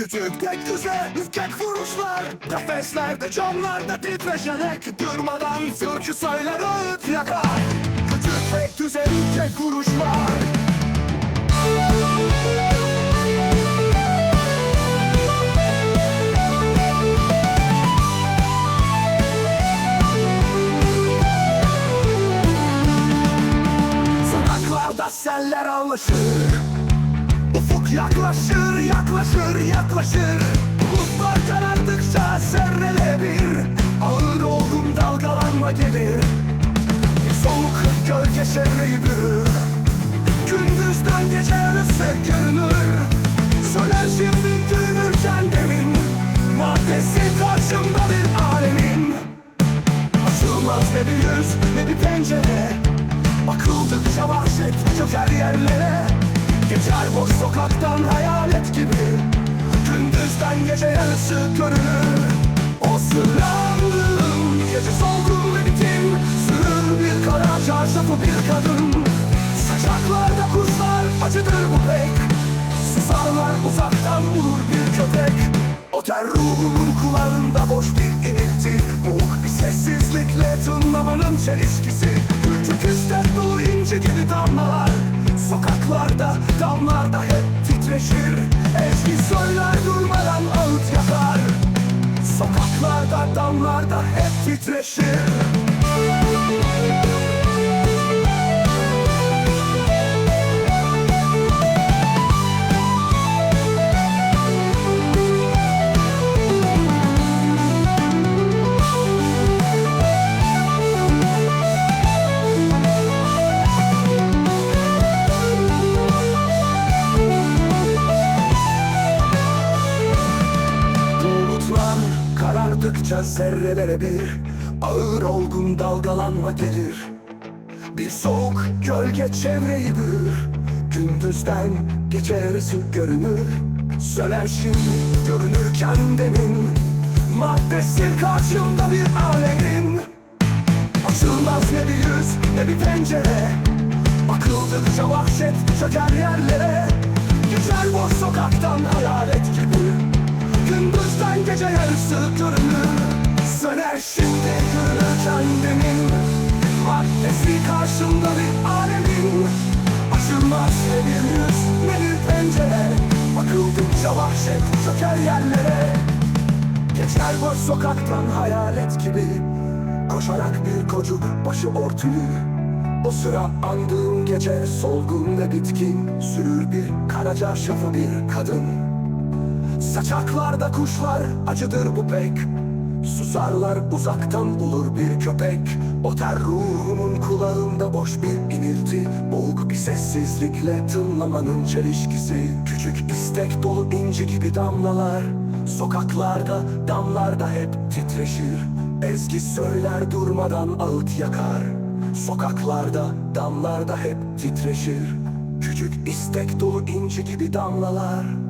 Küçük tek düze ürkek vuruşlar. Kafeslerde camlarda titreşerek Durmadan türkü söyler öğüt yakar. Küçük tek düze ürkek vuruşlar. Sokaklarda seller ağlaşır Ufuk yaklaşır, yaklaşır, yaklaşır. Bulutlar karardıkça serrelebilir. Ağır olgun dalgalanma gelir. Bir soğuk gölge çevreyi bürür Gündüzden gece yarısı görünür. Söner şimdi dönürken demin. Maddesi karşımda bir alemin. Açılmaz ne bir yüz ne bir pencere. Bakıldıkça vahşet çöker yerlere Geçer boş sokaktan hayalet gibi. Gündüzden gece yarısı görünür O sırrandığım gece solgun ve bitim Sürür bir kara çarşafı bir kadın. Saçaklarda kuşlar acıdır bu pek. Susarlar uzaktan bulur bir köpek. O ter ruhumun kulağında boş bir inilti. Boğuk bir sessizlikle tınlamanın çelişkisi Küçük istek dolu ince gibi damlalar. Sokaklarda damlarda hep titreşir. Ezgi söyler durmadan ağıt yakar. Sokaklarda damlarda hep titreşir karardıkça zerrelere bir Ağır olgun dalgalanma gelir. Bir soğuk gölge çevreyi bürür. Gündüzden gece yarısı görünür. Söner şimdi görünürken demin. Maddesi karşımda bir alemin. Açılmaz ne bir yüz ne bir pencere. Bakıldıkça vahşet çöker yerlere. Geçer boş sokaktan hayalet gibi. Gündüzden gece yarısı görünür şimdi görünür kendimin Maddesi karşımda bir alemin. Açılmaz ne bir yüz ne bir pencere? Bakıldıkça vahşet çöker yerlere. Geçer boş sokaktan hayalet gibi. Koşarak bir çocuk başı örtülü O sıra andığım gece solgun ve bitkin. Sürür bir kara şafı bir kadın. Saçaklarda kuşlar acıdır bu pek Susarlar uzaktan bulur bir köpek. O ter ruhumun kulağında boş bir inilti. Boğuk bir sessizlikle tınlamanın çelişkisi. Küçük istek dolu inci gibi damlalar. Sokaklarda damlarda hep titreşir. Ezgi söyler durmadan ağıt yakar. Sokaklarda damlarda hep titreşir. Küçük istek dolu inci gibi damlalar